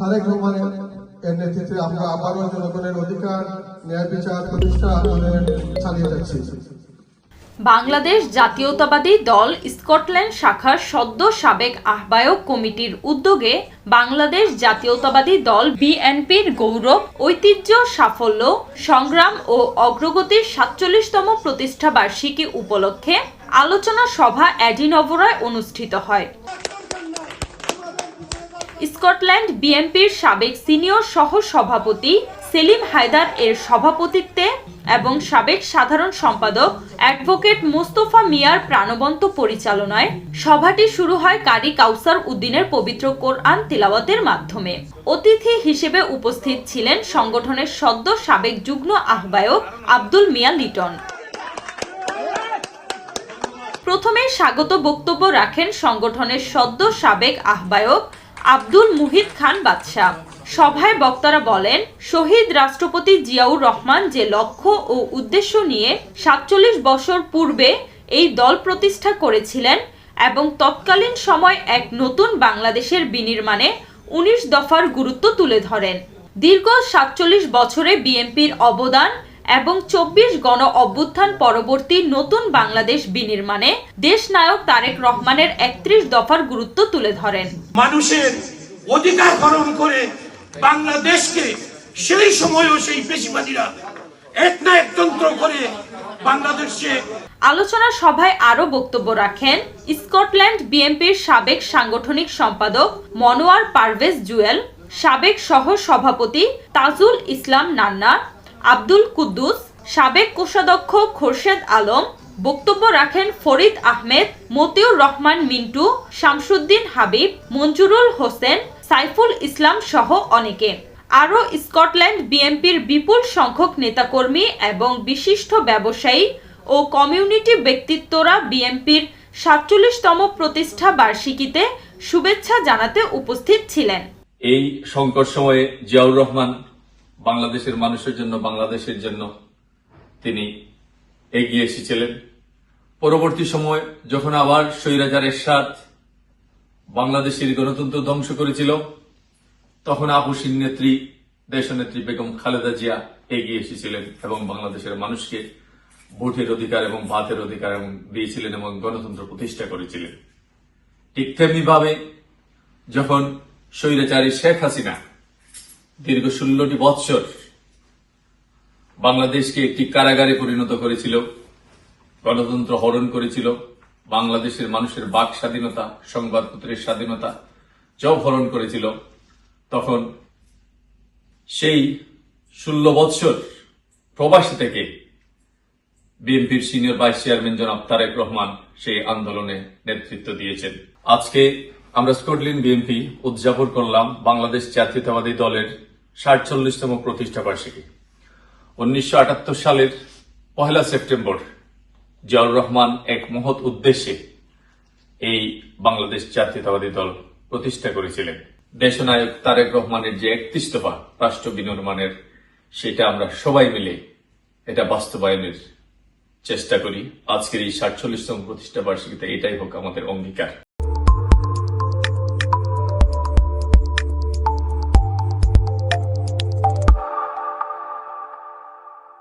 তারেক রহমানের এর নেতৃত্বে আমরা আবারও জনগণের অধিকার, ন্যায় বিচার, প্রতিষ্ঠা আন্দোলন চালিয়ে যাচ্ছি। বাংলাদেশ জাতীয়তাবাদী দল স্কটল্যান্ড শাখার সদ্য সাবেক আহ্বায়ক কমিটির উদ্যোগে বাংলাদেশ জাতীয়তাবাদী দল বিএনপির গৌরব, ঐতিহ্য, সাফল্য, সংগ্রাম ও অগ্রগতির সাতচল্লিশতম প্রতিষ্ঠা বার্ষিকী উপলক্ষে আলোচনা সভা অ্যাডিনবরায় অনুষ্ঠিত হয়। স্কটল্যান্ড বিএনপির সাবেক সিনিয়র সহ সভাপতি সেলিম হায়দার এর সভাপতিত্বে এবং সাবেক সাধারণ সম্পাদক অ্যাডভোকেট মোস্তফা মিয়ার প্রাণবন্ত পরিচালনায় সভাটি শুরু হয় কারি কাউসার উদ্দিনের পবিত্র কোরআন তিলাওয়াতের মাধ্যমে। অতিথি হিসেবে উপস্থিত ছিলেন সংগঠনের সদ্য সাবেক যুগ্ম আহ্বায়ক আব্দুল মিয়া লিটন। প্রথমে স্বাগত বক্তব্য রাখেন সংগঠনের সদ্য সাবেক আহ্বায়ক আব্দুল মুহিত খান বাদশাহ। সভায় বক্তারা বলেন, শহীদ রাষ্ট্রপতি জিয়াউর রহমান যে লক্ষ্য ও উদ্দেশ্য নিয়ে সাতচল্লিশ বছর পূর্বে এই দল প্রতিষ্ঠা করেছিলেন এবং তৎকালীন সময় এক নতুন বাংলাদেশের বিনির্মাণে উনিশ দফার গুরুত্ব তুলে ধরেন। দীর্ঘ সাতচল্লিশ বছরে বিএনপির অবদান এবং চব্বিশ গণ অভ্যুত্থান পরবর্তী নতুন বাংলাদেশ বিনির্মাণে দেশনায়ক তারেক রহমানের একত্রিশ দফার গুরুত্ব তুলে ধরেন। মানুষের অধিকার হরণ করে বাংলাদেশকে সেই সময়ও সেই পেশিবাদীরা এক না একতন্ত্র করে বাংলাদেশে আলোচনা সভায় আরও বক্তব্য রাখেন স্কটল্যান্ড বিএনপির সাবেক সাংগঠনিক সম্পাদক মনোয়ার পারভেজ জুয়েল সাবেক সহ সভাপতি তাজুল ইসলাম নান্না আব্দুল কুদ্দুস, সাবেক কোষাধ্যক্ষ খোরশেদ আলম, বক্তব্য রাখেন ফরিদ আহমেদ, মতিউর রহমান মিন্টু, শামসুদ্দিন হাবিব, মঞ্জুরুল হোসেন, সাইফুল ইসলাম সহ অনেকে। আরও স্কটল্যান্ড বিএনপির বিপুল সংখ্যক নেতাকর্মী এবং বিশিষ্ট ব্যবসায়ী ও কমিউনিটি ব্যক্তিত্বরা বিএনপির সাতচল্লিশতম প্রতিষ্ঠা বার্ষিকীতে শুভেচ্ছা জানাতে উপস্থিত ছিলেন। এই সংকট সময়ে জিয়াউর রহমান বাংলাদেশের মানুষের জন্য, বাংলাদেশের জন্য তিনি এগিয়ে এসেছিলেন। পরবর্তী সময় যখন আবার স্বৈরাচার এরশাদ বাংলাদেশের গণতন্ত্র ধ্বংস করেছিল, তখন আপুসিন নেত্রী, দেশনেত্রী বেগম খালেদা জিয়া এগিয়ে এসেছিলেন এবং বাংলাদেশের মানুষকে ভোটের অধিকার এবং ভাতের অধিকার এবং দিয়েছিলেন এবং গণতন্ত্র প্রতিষ্ঠা করেছিলেন। ঠিক তেমনিভাবে যখন স্বৈরাচারী শেখ হাসিনা দীর্ঘ ষোলোটি বৎসর বাংলাদেশকে একটি কারাগারে পরিণত করেছিল, গণতন্ত্র হরণ করেছিল, বাংলাদেশের মানুষের বাক স্বাধীনতা, সংবাদপত্রের স্বাধীনতা সব হরণ করেছিল, তখন সেই ষোলো বৎসর প্রবাসী থেকে বিএনপির সিনিয়র ভাইস চেয়ারম্যান জনাব তারেক রহমান সেই আন্দোলনে নেতৃত্ব দিয়েছেন। আজকে আমরা স্কটল্যান্ড বিএনপি উদযাপন করলাম বাংলাদেশ জাতীয়তাবাদী দলের সাতচল্লিশতম প্রতিষ্ঠা বার্ষিকী। উনিশশো আটাত্তর সালের পহেলা সেপ্টেম্বর জিয়াউর রহমান এক মহৎ উদ্দেশ্যে এই বাংলাদেশ জাতীয়তাবাদী দল প্রতিষ্ঠা করেছিলেন। দেশনায়ক তারেক রহমানের যে একত্রিশতফা রাষ্ট্র বিনির্মাণের, সেটা আমরা সবাই মিলে এটা বাস্তবায়নের চেষ্টা করি। আজকের এই সাতচল্লিশতম প্রতিষ্ঠা বার্ষিকীতে এটাই হোক আমাদের অঙ্গীকার।